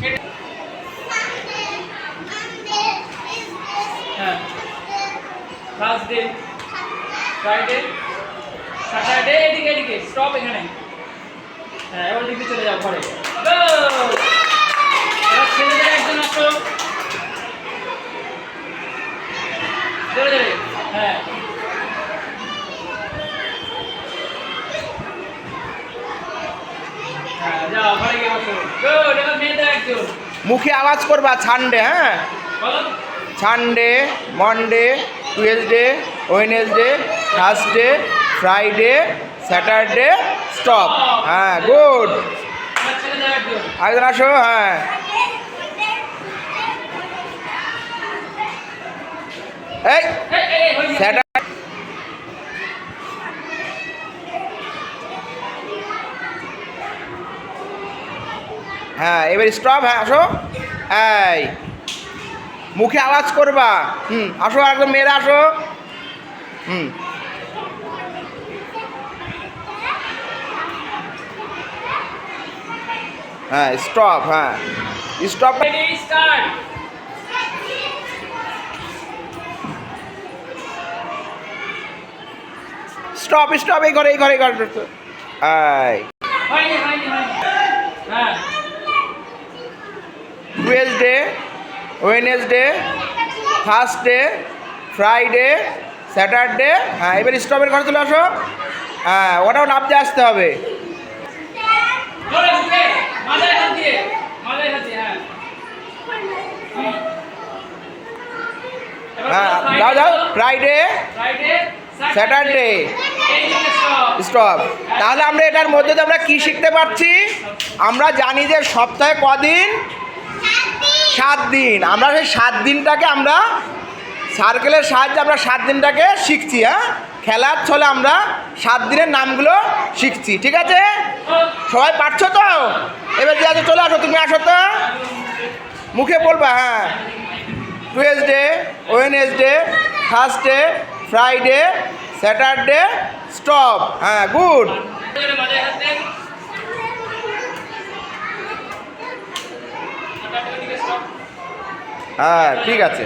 সেটা হ্যাঁ। এদিকে এদিকে স্টপ এখানে। হ্যাঁ এবার দিকে চলে যাও ঘরে! এবার ছেলেদের একজন আসো জোরে হ্যাঁ হ্যাঁ যাও ঘরে গিয়ে বসো গুড এবার মেয়েদের একজন মুখে আওয়াজ করবা ছানডে হ্যাঁ? Sunday Monday Tuesday Wednesday Thursday Friday Saturday stop হ্যাঁ গুড আরেকজন আসো হ্যাঁ। এই। স্যাটার হ্যাঁ এবার স্টপ হ্যাঁ আসো। এই মুখে আওয়াজ করবা। হুম আসো একদম মেয়েরা আসো। হুম। হ্যাঁ স্টপ হ্যাঁ। স্টপ স্টপ স্টপ এই ঘরে এই ঘরে এই ঘরে। হ্যাঁ Tuesday Wednesday Thursday Friday Saturday হ্যাঁ এবার স্টপের ঘরে চলে আসো। হ্যাঁ ওটাও নামতে আসতে হবে? হ্যাঁ যাও যাও ফ্রাইডে. স্টপ তাহলে আমরা এটার মধ্যে আমরা কি শিখতে পারছি? আমরা জানি যে সপ্তাহে কদিন? সাত দিন। আমরা সেই সাত দিনটাকে আমরা সার্কেলের সাহায্যে আমরা সাত দিনটাকে শিখছি হ্যাঁ? খেলার ছলে আমরা সাত দিনের নামগুলো শিখছি, ঠিক আছে? সবাই পারছ তো? এবার যে আছে চলে আসো, তুমি আসো তো। মুখে বলবা হ্যাঁ। Tuesday Wednesday Thursday Friday Saturday stop হ্যাঁ গুড হ্যাঁ ঠিক আছে।